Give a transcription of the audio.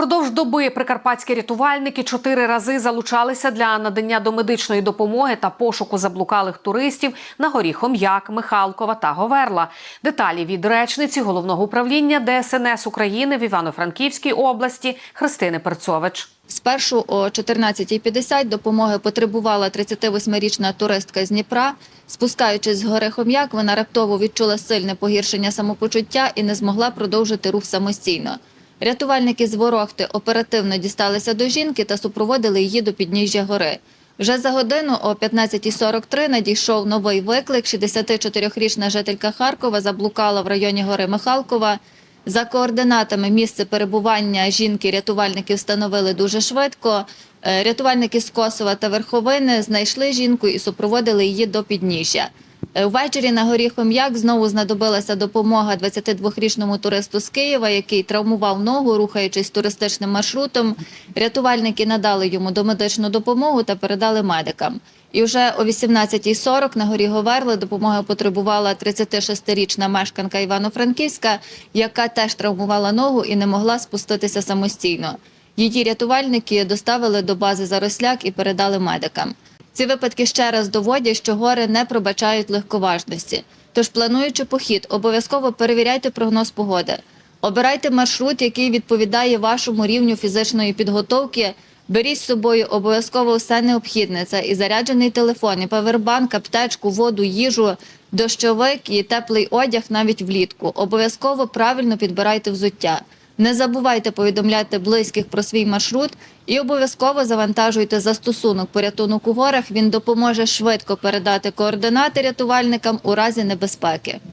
Впродовж доби прикарпатські рятувальники чотири рази залучалися для надання домедичної допомоги та пошуку заблукалих туристів на горі Хом'як, Михалкова та Говерла. Деталі від речниці головного управління ДСНС України в Івано-Франківській області Христини Перцович. Спершу о 14.50 допомоги потребувала 38-річна туристка з Дніпра. Спускаючись з гори Хом'як, вона раптово відчула сильне погіршення самопочуття і не змогла продовжити рух самостійно. Рятувальники з Ворохти оперативно дісталися до жінки та супроводили її до підніжжя гори. Вже за годину о 15.43 надійшов новий виклик. 64-річна жителька Харкова заблукала в районі гори Михалкова. За координатами місце перебування жінки рятувальники встановили дуже швидко. Е, Рятувальники з Косова та Верховини знайшли жінку і супроводили її до підніжжя. Е, Ввечері на горі Хом'як знову знадобилася допомога 22-річному туристу з Києва, який травмував ногу, рухаючись туристичним маршрутом. Рятувальники надали йому домедичну допомогу та передали медикам. І вже о 18.40 на горі Говерли допомоги потребувала 36-річна мешканка Івано-Франківська, яка теж травмувала ногу і не могла спуститися самостійно. Її рятувальники доставили до бази Заросляк і передали медикам. Ці випадки ще раз доводять, що гори не пробачають легковажності. Тож, плануючи похід, обов'язково перевіряйте прогноз погоди. Обирайте маршрут, який відповідає вашому рівню фізичної підготовки. Беріть з собою обов'язково все необхідне. Це і заряджений телефон, і павербанк, аптечку, воду, їжу, дощовик і теплий одяг навіть влітку. Обов'язково правильно підбирайте взуття. Не забувайте повідомляти близьких про свій маршрут і обов'язково завантажуйте застосунок порятунок у горах. Він допоможе швидко передати координати рятувальникам у разі небезпеки.